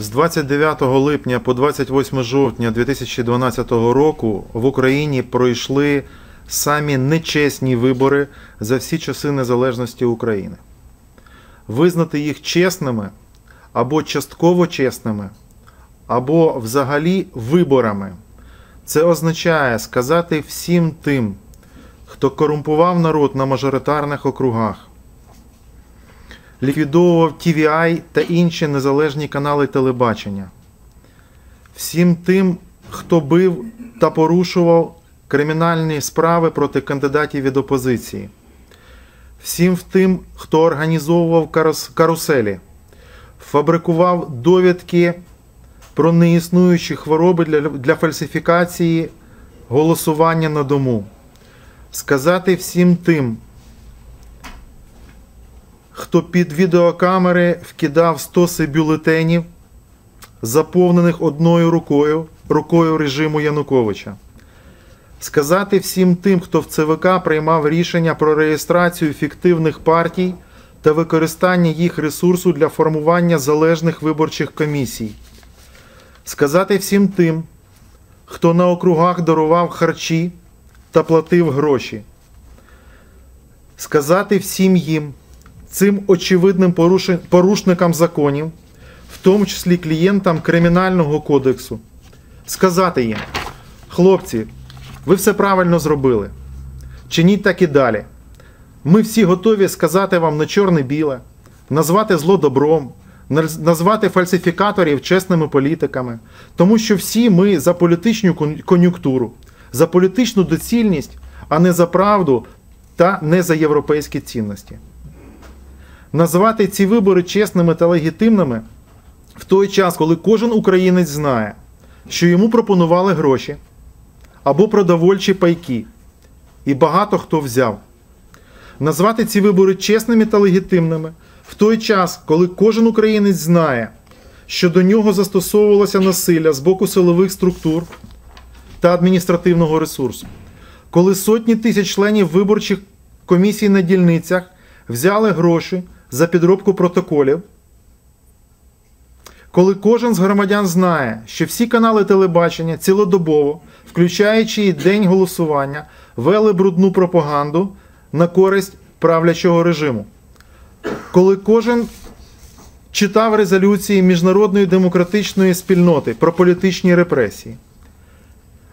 З 29 липня по 28 жовтня 2012 року в Україні пройшли самі нечесні вибори за всі часи незалежності України. Визнати їх чесними або частково чесними, або взагалі виборами. Це означає сказати всім тим, хто корумпував народ на мажоритарних округах, ліквідовував TVI та інші незалежні канали телебачення, всім тим, хто бив та порушував кримінальні справи проти кандидатів від опозиції, всім тим, хто організовував каруселі, фабрикував довідки про неіснуючі хвороби для, для фальсифікації голосування на дому. Сказати всім тим, хто під відеокамери вкидав стоси бюлетенів, заповнених одною рукою, рукою режиму Януковича. Сказати всім тим, хто в ЦВК приймав рішення про реєстрацію фіктивних партій та використання їх ресурсу для формування залежних виборчих комісій. Сказати всім тим, хто на округах дарував харчі та платив гроші. Сказати всім їм, цим очевидним порушникам законів, в тому числі клієнтам Кримінального кодексу, сказати їм, хлопці, ви все правильно зробили. Чиніть так і далі. Ми всі готові сказати вам на чорне-біле, назвати зло добром, назвати фальсифікаторів чесними політиками, тому що всі ми за політичну кон'юнктуру, за політичну доцільність, а не за правду та не за європейські цінності. Назвати ці вибори чесними та легітимними в той час, коли кожен українець знає, що йому пропонували гроші або продовольчі пайки, і багато хто взяв. Назвати ці вибори чесними та легітимними в той час, коли кожен українець знає, що до нього застосовувалося насилля з боку силових структур та адміністративного ресурсу, коли сотні тисяч членів виборчих комісій на дільницях взяли гроші за підробку протоколів, коли кожен з громадян знає, що всі канали телебачення цілодобово, включаючи і день голосування, вели брудну пропаганду на користь правлячого режиму. Коли кожен читав резолюції міжнародної демократичної спільноти про політичні репресії.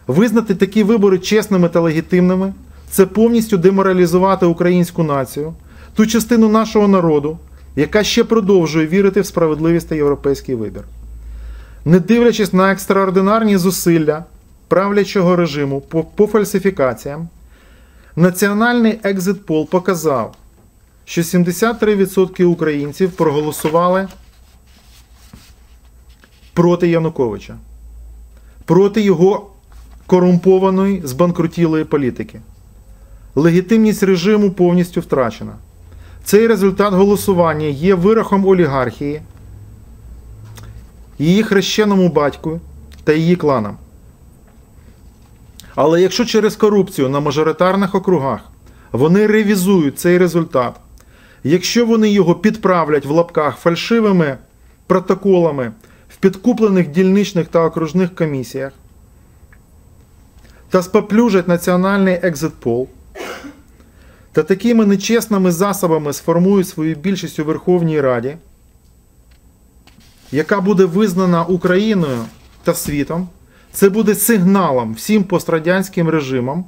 Визнати такі вибори чесними та легітимними це повністю деморалізувати українську націю, ту частину нашого народу, яка ще продовжує вірити в справедливість та європейський вибір. Не дивлячись на екстраординарні зусилля правлячого режиму по, по фальсифікаціям, національний екзит-пол показав, що 73% українців проголосували проти Януковича, проти його корумпованої, збанкрутілої політики. Легітимність режиму повністю втрачена. Цей результат голосування є вирахом олігархії, її хрещеному батьку та її кланам. Але якщо через корупцію на мажоритарних округах вони ревізують цей результат, якщо вони його підправлять в лапках фальшивими протоколами в підкуплених дільничних та окружних комісіях та споплюжать національний екзитпол, та такими нечесними засобами сформують свою більшість у Верховній Раді, яка буде визнана Україною та світом, це буде сигналом всім пострадянським режимам,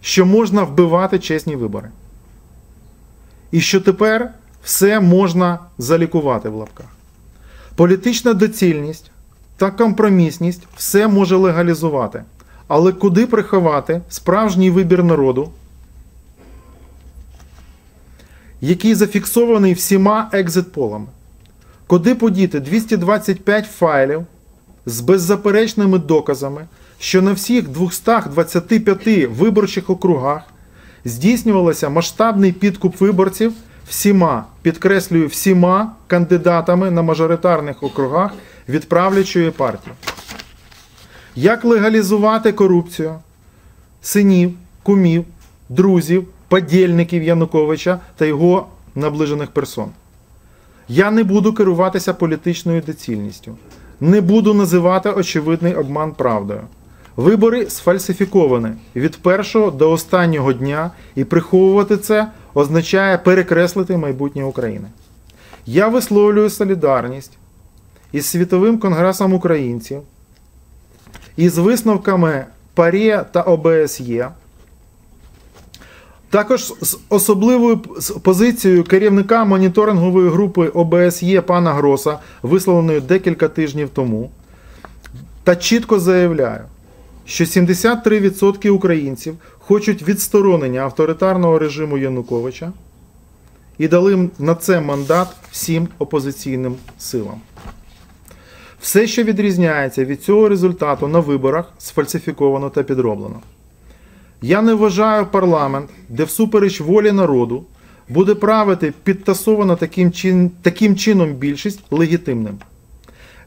що можна вбивати чесні вибори. І що тепер все можна залікувати в лапках. Політична доцільність та компромісність все може легалізувати. Але куди приховати справжній вибір народу, який зафіксований всіма екзитполами? Куди подіти 225 файлів з беззаперечними доказами, що на всіх 225 виборчих округах здійснювалося масштабний підкуп виборців всіма, підкреслюю, всіма кандидатами на мажоритарних округах від правлячої партії. Як легалізувати корупцію синів, кумів, друзів, подільників Януковича та його наближених персон? Я не буду керуватися політичною доцільністю, не буду називати очевидний обман правдою. Вибори сфальсифіковані від першого до останнього дня, і приховувати це означає перекреслити майбутнє України. Я висловлюю солідарність із Світовим конгресом українців, із висновками ПАРЄ та ОБСЄ, також з особливою позицією керівника моніторингової групи ОБСЄ пана Гроса, висловленою декілька тижнів тому, та чітко заявляю, що 73% українців хочуть відсторонення авторитарного режиму Януковича і дали на це мандат всім опозиційним силам. Все, що відрізняється від цього результату на виборах, сфальсифіковано та підроблено. Я не вважаю парламент, де всупереч волі народу буде правити підтасовано таким, чин, таким чином більшість легітимним.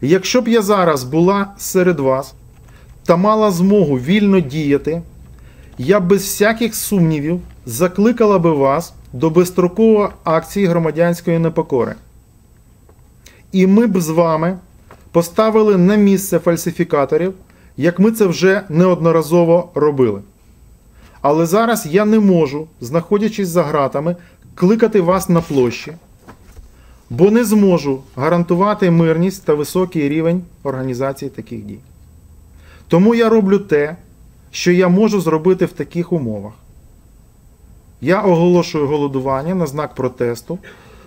Якщо б я зараз була серед вас та мала змогу вільно діяти, я без всяких сумнівів закликала би вас до безстрокової акції громадянської непокори. І ми б з вами поставили на місце фальсифікаторів, як ми це вже неодноразово робили. Але зараз я не можу, знаходячись за ґратами, кликати вас на площі, бо не зможу гарантувати мирність та високий рівень організації таких дій. Тому я роблю те, що я можу зробити в таких умовах. Я оголошую голодування на знак протесту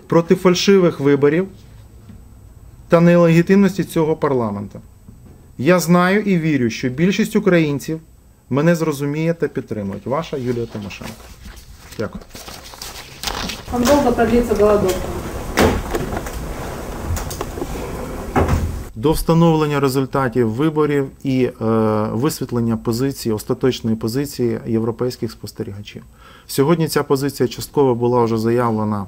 проти фальшивих виборів та нелегітимності цього парламенту. Я знаю і вірю, що більшість українців мене зрозуміє та підтримують. Ваша Юлія Тимошенко. Дякую. Как долго продлится голодовка? До встановлення результатів виборів і е, висвітлення позиції, остаточної позиції європейських спостерігачів. Сьогодні ця позиція частково була вже заявлена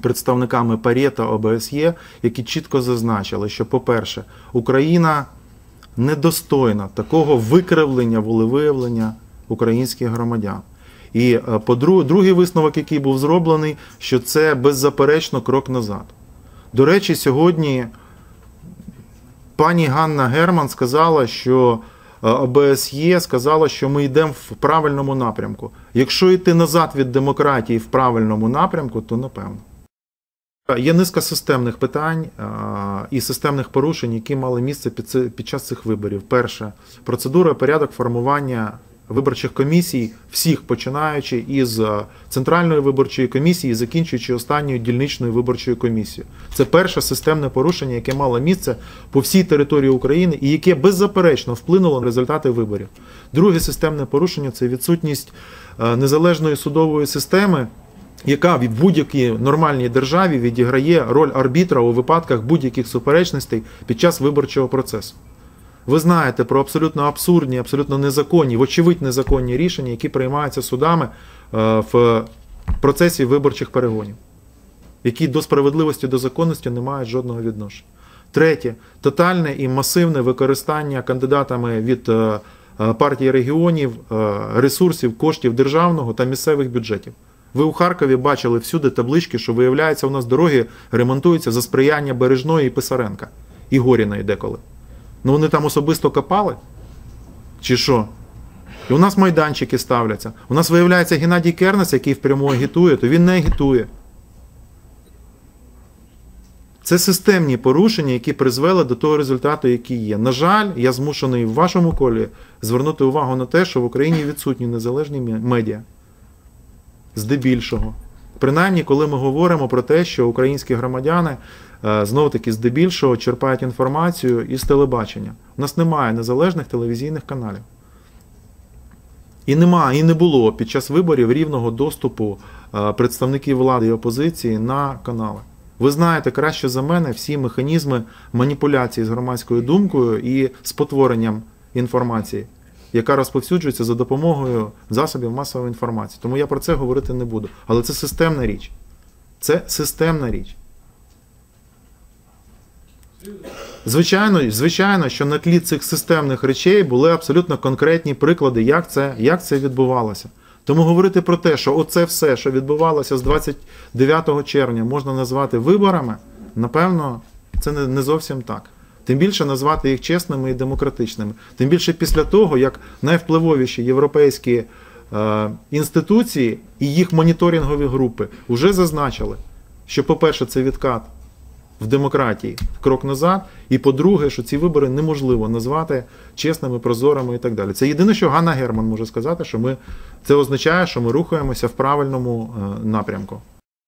представниками ПАРЄ та ОБСЄ, які чітко зазначили, що, по-перше, Україна недостойна такого викривлення волевиявлення українських громадян. І е, по-друге, другий висновок, який був зроблений, що це беззаперечно крок назад. До речі, сьогодні пані Ганна Герман сказала, що е, ОБСЄ сказала, що ми йдемо в правильному напрямку. Якщо йти назад від демократії в правильному напрямку, то напевно. Є низка системних питань і системних порушень, які мали місце під, час цих виборів. Перше, процедура порядок формування виборчих комісій, всіх починаючи із Центральної виборчої комісії, закінчуючи останньою дільничною виборчою комісією. Це перше системне порушення, яке мало місце по всій території України і яке беззаперечно вплинуло на результати виборів. Друге системне порушення це відсутність е, незалежної судової системи яка в будь-якій нормальній державі відіграє роль арбітра у випадках будь-яких суперечностей під час виборчого процесу. Ви знаєте про абсолютно абсурдні, абсолютно незаконні, вочевидь незаконні рішення, які приймаються судами е, в процесі виборчих перегонів, які до справедливості, до законності не мають жодного відношення. Третє тотальне і масивне використання кандидатами від е, е, партії регіонів ресурсів, коштів державного та місцевих бюджетів. Ви у Харкові бачили всюди таблички, що виявляється, у нас дороги ремонтуються за сприяння Бережної і Писаренка, і Горіної деколи. Ну вони там особисто копали? Чи що? І у нас майданчики ставляться. У нас виявляється Геннадій Кернес, який впряму агітує, то він не агітує. Це системні порушення, які призвели до того результату, який є. На жаль, я змушений в вашому колі звернути увагу на те, що в Україні відсутні незалежні медіа. Здебільшого. Принаймні, коли ми говоримо про те, що українські громадяни е, знову таки здебільшого черпають інформацію із телебачення. У нас немає незалежних телевізійних каналів. І немає, і не було під час виборів рівного доступу е, представників влади і опозиції на канали. Ви знаєте краще за мене всі механізми маніпуляції з громадською думкою і спотворенням інформації, яка розповсюджується за допомогою засобів масової інформації. Тому я про це говорити не буду. Але це системна річ. Це системна річ. Звичайно, звичайно, що на тлі цих системних речей були абсолютно конкретні приклади, як це, як це відбувалося. Тому говорити про те, що оце все, що відбувалося з 29 червня, можна назвати виборами, Напевно, це не, зовсім так. Тим більше назвати їх чесними і демократичними. Тим більше після того, як найвпливовіші європейські е, інституції і їх моніторингові групи вже зазначили, що, по-перше, це відкат в демократії крок назад, і по-друге, що ці вибори неможливо назвати чесними, прозорими і так далі. Це єдине, що Ганна Герман може сказати, що ми це означає, що ми рухаємося в правильному е, напрямку.